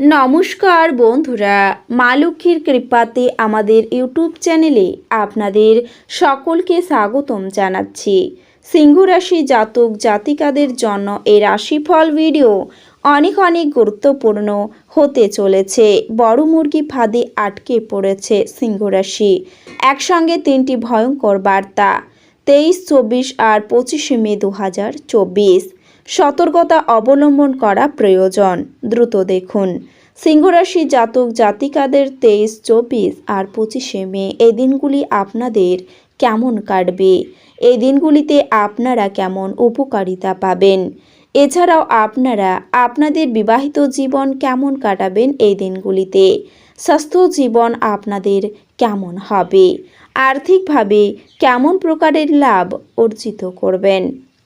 নমস্কার বন্ধুরা, মা লক্ষ্মীর কৃপাতে আমাদের ইউটিউব চ্যানেলে আপনাদের সকলকে স্বাগতম জানাচ্ছি। সিংহ রাশি জাতক জাতিকাদের জন্য এই রাশিফল ভিডিও অনেক অনেক গুরুত্বপূর্ণ হতে চলেছে। বড় মুরগি ফাঁদে আটকে পড়েছে সিংহ রাশি। একসঙ্গে তিনটি ভয়ঙ্কর বার্তা, তেইশ, চব্বিশ আর পঁচিশে মে দু হাজার চব্বিশ। সতর্কতা অবলম্বন করা প্রয়োজন। দ্রুত দেখুন। সিংহরাশি জাতক জাতিকাদের তেইশ, চব্বিশ আর পঁচিশে মে, এই দিনগুলি আপনাদের কেমন কাটবে? এই দিনগুলিতে আপনারা কেমন উপকারিতা পাবেন? এছাড়াও আপনারা আপনাদের বিবাহিত জীবন কেমন কাটাবেন এই দিনগুলিতে? স্বাস্থ্য জীবন আপনাদের কেমন হবে? আর্থিকভাবে কেমন প্রকারের লাভ অর্জিত করবেন?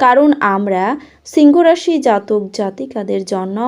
কারণ আমরা সিংহরাশি জাতক জাতিকাদের জন্য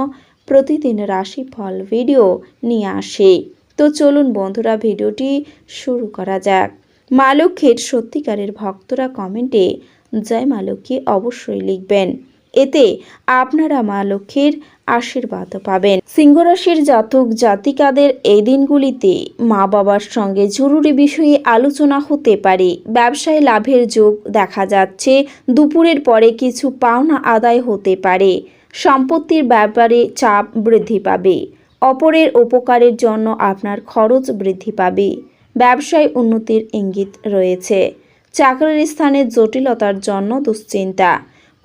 প্রতিদিন রাশিফল ভিডিও নিয়ে আসে। তো চলুন বন্ধুরা, ভিডিওটি শুরু করা যাক। মা লক্ষ্মীর সত্যিকারের ভক্তরা কমেন্টে জয় মালক্ষী অবশ্যই লিখবেন। এতে আপনারা মা লক্ষ্মীর আশীর্বাদ পাবেন। সিংহরাশির জাতক জাতিকাদের এই দিনগুলিতে মা বাবার সঙ্গে জরুরি বিষয়ে আলোচনা হতে পারে। ব্যবসায় লাভের যোগ দেখা যাচ্ছে। দুপুরের পরে কিছু পাওনা আদায় হতে পারে। সম্পত্তির ব্যাপারে চাপ বৃদ্ধি পাবে। অপরের উপকারের জন্য আপনার খরচ বৃদ্ধি পাবে। ব্যবসায় উন্নতির ইঙ্গিত রয়েছে। চাকরির স্থানে জটিলতার জন্য দুশ্চিন্তা।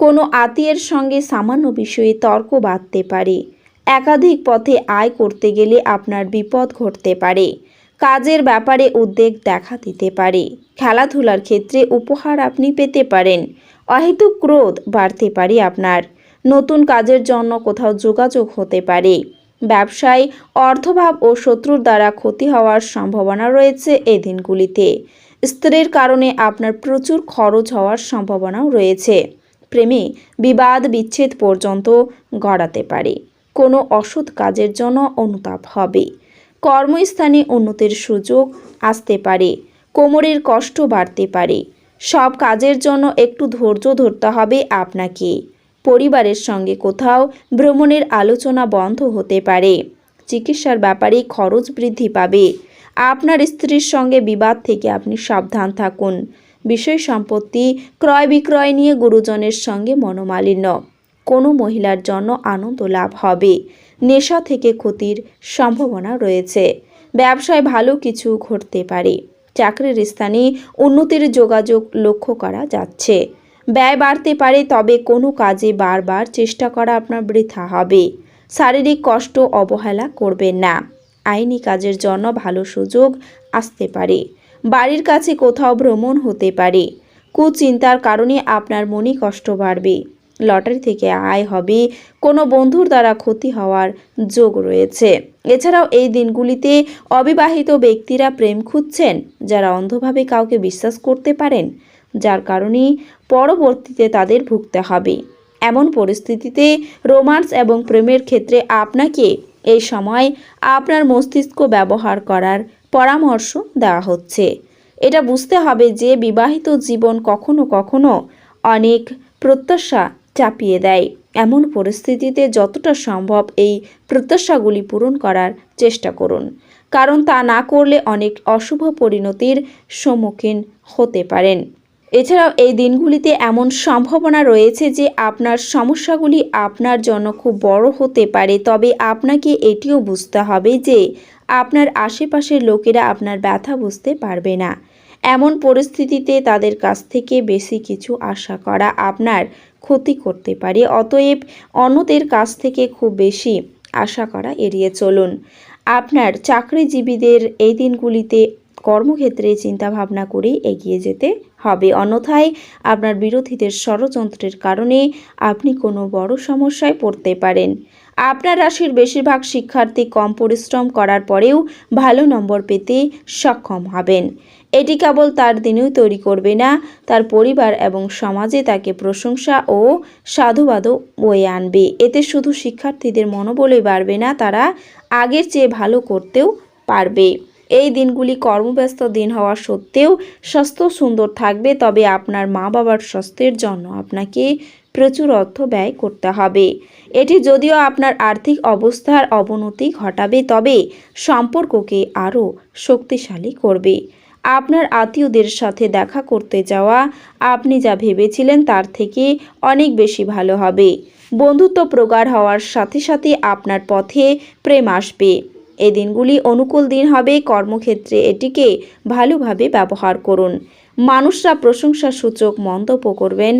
কোনো আত্মীয়ের সঙ্গে সামান্য বিষয়ে তর্ক বাঁধতে পারে। একাধিক পথে আয় করতে গেলে আপনার বিপদ ঘটতে পারে। কাজের ব্যাপারে উদ্বেগ দেখা দিতে পারে। খেলাধুলার ক্ষেত্রে উপহার আপনি পেতে পারেন। অহেতুক ক্রোধ বাড়তে পারে আপনার। নতুন কাজের জন্য কোথাও যোগাযোগ হতে পারে। ব্যবসায় অর্থভাব ও শত্রুর দ্বারা ক্ষতি হওয়ার সম্ভাবনা রয়েছে এই দিনগুলিতে। স্ত্রীর কারণে আপনার প্রচুর খরচ হওয়ার সম্ভাবনাও রয়েছে। প্রেমে বিবাদ বিচ্ছেদ পর্যন্ত গড়াতে পারে। কোনো অসৎ কাজের জন্য অনুতাপ হবে। কর্মস্থানে উন্নতির সুযোগ আসতে পারে। কোমরের কষ্ট বাড়তে পারে। সব কাজের জন্য একটু ধৈর্য ধরতে হবে আপনাকে। পরিবারের সঙ্গে কোথাও ভ্রমণের আলোচনা বন্ধ হতে পারে। চিকিৎসার ব্যাপারে খরচ বৃদ্ধি পাবে। আপনার স্ত্রীর সঙ্গে বিবাদ থেকে আপনি সাবধান থাকুন। বিষয় সম্পত্তি ক্রয় বিক্রয় নিয়ে গুরুজনের সঙ্গে মনোমালিন্য। কোনো মহিলার জন্য আনন্দ লাভ হবে। নেশা থেকে ক্ষতির সম্ভাবনা রয়েছে। ব্যবসায় ভালো কিছু ঘটতে পারে। চাকরির স্থানে উন্নতির যোগাযোগ লক্ষ্য করা যাচ্ছে। ব্যয় বাড়তে পারে, তবে কোনো কাজে বারবার চেষ্টা করা আপনার বৃথা হবে। শারীরিক কষ্ট অবহেলা করবেন না। আইনি কাজের জন্য ভালো সুযোগ আসতে পারে। বাড়ির কাছে কোথাও ভ্রমণ হতে পারে। কুচিন্তার কারণে আপনার মনে কষ্ট বাড়বে। লটারি থেকে আয় হবে। কোনো বন্ধুর দ্বারা ক্ষতি হওয়ার যোগ রয়েছে। এছাড়াও এই দিনগুলিতে অবিবাহিত ব্যক্তিরা প্রেম খুঁজছেন, যারা অন্ধভাবে কাউকে বিশ্বাস করতে পারেন, যার কারণে পরবর্তীতে তাদের ভুগতে হবে। এমন পরিস্থিতিতে রোমান্স এবং প্রেমের ক্ষেত্রে আপনাকে এই সময় আপনার মস্তিষ্ক ব্যবহার করার পরামর্শ দেওয়া হচ্ছে। এটা বুঝতে হবে যে বিবাহিত জীবন কখনো কখনো অনেক প্রত্যাশা চাপিয়ে দেয়। এমন পরিস্থিতিতে যতটা সম্ভব এই প্রত্যাশাগুলি পূরণ করার চেষ্টা করুন। কারণ তা না করলে অনেক অশুভ পরিণতির সম্মুখীন হতে পারেন। এছাড়াও এই দিনগুলিতে এমন সম্ভাবনা রয়েছে যে আপনার সমস্যাগুলি আপনার জন্য খুব বড় হতে পারে। তবে আপনাকে এটিও বুঝতে হবে যে আপনার আশেপাশের লোকেরা আপনার ব্যথা বুঝতে পারবে না। এমন পরিস্থিতিতে তাদের কাছ থেকে বেশি কিছু আশা করা আপনার ক্ষতি করতে পারে, অতএব অন্যদের কাছ থেকে খুব বেশি আশা করা এড়িয়ে চলুন। আপনার চাকরিজীবীদের এই দিনগুলিতে কর্মক্ষেত্রে চিন্তাভাবনা করে এগিয়ে যেতে হবে। অন্যথায় আপনার বিরোধীদের ষড়যন্ত্রের কারণে আপনি কোনো বড় সমস্যায় পড়তে পারেন। আপনার রাশির বেশিরভাগ শিক্ষার্থী কম পরিশ্রম করার পরেও ভালো নম্বর পেতে সক্ষম হবেন। এটি কেবল তার দিনেও তৈরি করবে না, তার পরিবার এবং সমাজে তাকে প্রশংসা ও সাধুবাদও বয়ে আনবে। এতে শুধু শিক্ষার্থীদের মনোবলই বাড়বে না, তারা আগের চেয়ে ভালো করতেও পারবে। এই দিনগুলি কর্মব্যস্ত দিন হওয়া সত্ত্বেও স্বাস্থ্য সুন্দর থাকবে, তবে আপনার মা বাবার স্বাস্থ্যের জন্য আপনাকে প্রচুর অর্থ ব্যয় করতে হবে। এটি যদিও আপনার আর্থিক অবস্থার অবনতি ঘটাবে, তবে সম্পর্ককে আরও শক্তিশালী করবে। আপনার আত্মীয়দের সাথে দেখা করতে যাওয়া, আপনি যা ভেবেছিলেন তার থেকে অনেক বেশি ভালো হবে। বন্ধুত্ব প্রগাঢ় হওয়ার সাথে সাথে আপনার পথে প্রেম আসবে। এই দিনগুলি অনুকূল দিন হবে। কর্মক্ষেত্রে এটিকে ভালোভাবে ব্যবহার করুন। মানুষরা প্রশংসা সূচক মন্তব্য করবেন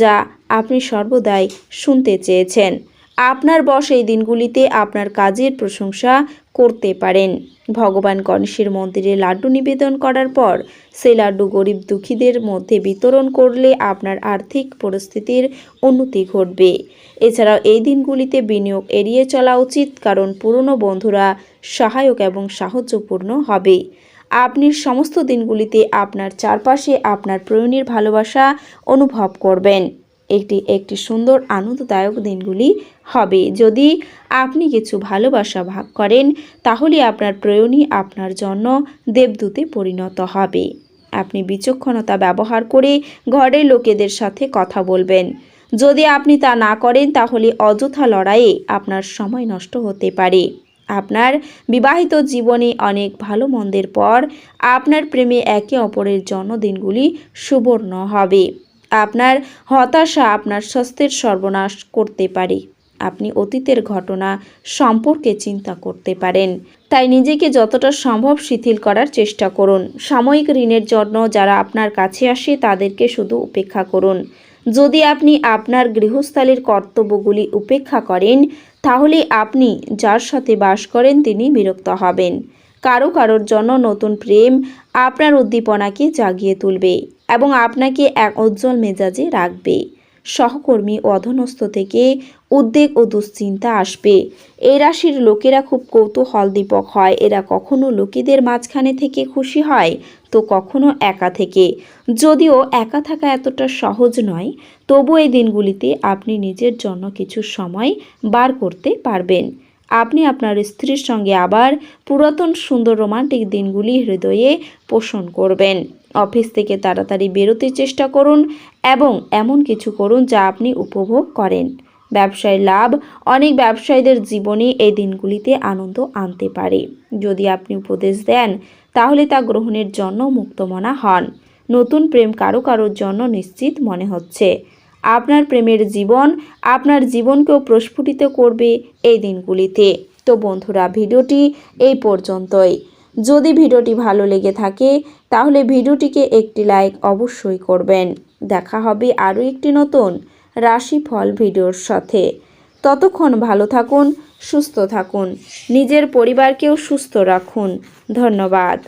যা আপনি সর্বদাই শুনতে চেয়েছেন। আপনার বস এই দিনগুলিতে আপনার কাজের প্রশংসা করতে পারেন। ভগবান গণেশের মন্দিরে লাড্ডু নিবেদন করার পর সেই লাড্ডু গরিব দুঃখীদের মধ্যে বিতরণ করলে আপনার আর্থিক পরিস্থিতির উন্নতি ঘটবে। এছাড়াও এই দিনগুলিতে বিনিয়োগ এড়িয়ে চলা উচিত, কারণ পুরনো বন্ধুরা সহায়ক এবং সাহায্যপূর্ণ হবে। আপনি সমস্ত দিনগুলিতে আপনার চারপাশে আপনার প্রয়োজনীয় ভালোবাসা অনুভব করবেন। একটি একটি সুন্দর, আনন্দদায়ক দিনগুলি হবে। যদি আপনি কিছু ভালোবাসা ভাগ করেন, তাহলে আপনার প্রয়োজনই আপনার জন্য দেবদূতে পরিণত হবে। আপনি বিচক্ষণতা ব্যবহার করে ঘরের লোকেদের সাথে কথা বলবেন। যদি আপনি তা না করেন, তাহলে অযথা লড়াইয়ে আপনার সময় নষ্ট হতে পারে। আপনার বিবাহিত জীবনে অনেক ভালো মন্দের পর আপনার প্রেমে একে অপরের জন্মদিনগুলি সুবর্ণ হবে। আপনার হতাশা আপনার স্বাস্থ্যের সর্বনাশ করতে পারে। আপনি অতীতের ঘটনা সম্পর্কে চিন্তা করতে পারেন। তাই নিজেকে যতটা সম্ভব শিথিল করার চেষ্টা করুন। সাময়িক ঋণের জন্য যারা আপনার কাছে আসে তাদেরকে শুধু উপেক্ষা করুন। যদি আপনি আপনার গৃহস্থালীর কর্তব্যগুলি উপেক্ষা করেন তাহলে আপনি যার সাথে বাস করেন তিনি বিরক্ত হবেন। কারও কারোর জন্য নতুন প্রেম আপনার উদ্দীপনাকে জাগিয়ে তুলবে এবং আপনাকে এক উজ্জ্বল মেজাজে রাখবে। সহকর্মী অধনস্থ থেকে উদ্বেগ ও দুশ্চিন্তা আসবে। এই রাশির লোকেরা খুব কৌতূহল দীপক হয়। এরা কখনো লোকেদের মাঝখানে থেকে খুশি হয়, তো কখনো একা থেকে। যদিও একা থাকা এতটা সহজ নয়, তবু এই দিনগুলিতে আপনি নিজের জন্য কিছু সময় বার করতে পারবেন। আপনি আপনার স্ত্রীর সঙ্গে আবার পুরাতন সুন্দর রোমান্টিক দিনগুলি হৃদয়ে পোষণ করবেন। অফিস থেকে তাড়াতাড়ি বেরোতে চেষ্টা করুন এবং এমন কিছু করুন যা আপনি উপভোগ করেন। ব্যবসায় লাভ, অনেক ব্যবসায়ীদের জীবনে এই দিনগুলিতে আনন্দ আনতে পারে। যদি আপনি উপদেশ দেন, তাহলে তা গ্রহণের জন্য মুক্তমনা হন। নতুন প্রেম কারও কারোর জন্য নিশ্চিত মনে হচ্ছে। আপনার প্রেমের জীবন আপনার জীবনকেও প্রস্ফুটিত করবে এই দিনগুলিতে। তো বন্ধুরা, ভিডিওটি এই পর্যন্তই। যদি ভিডিওটি ভালো লেগে থাকে, তাহলে ভিডিওটিকে একটি লাইক অবশ্যই করবেন। দেখা হবে আরও একটি নতুন রাশিফল ভিডিওর সাথে। ততক্ষণ ভালো থাকুন, সুস্থ থাকুন। নিজের পরিবারকেও সুস্থ রাখুন। ধন্যবাদ।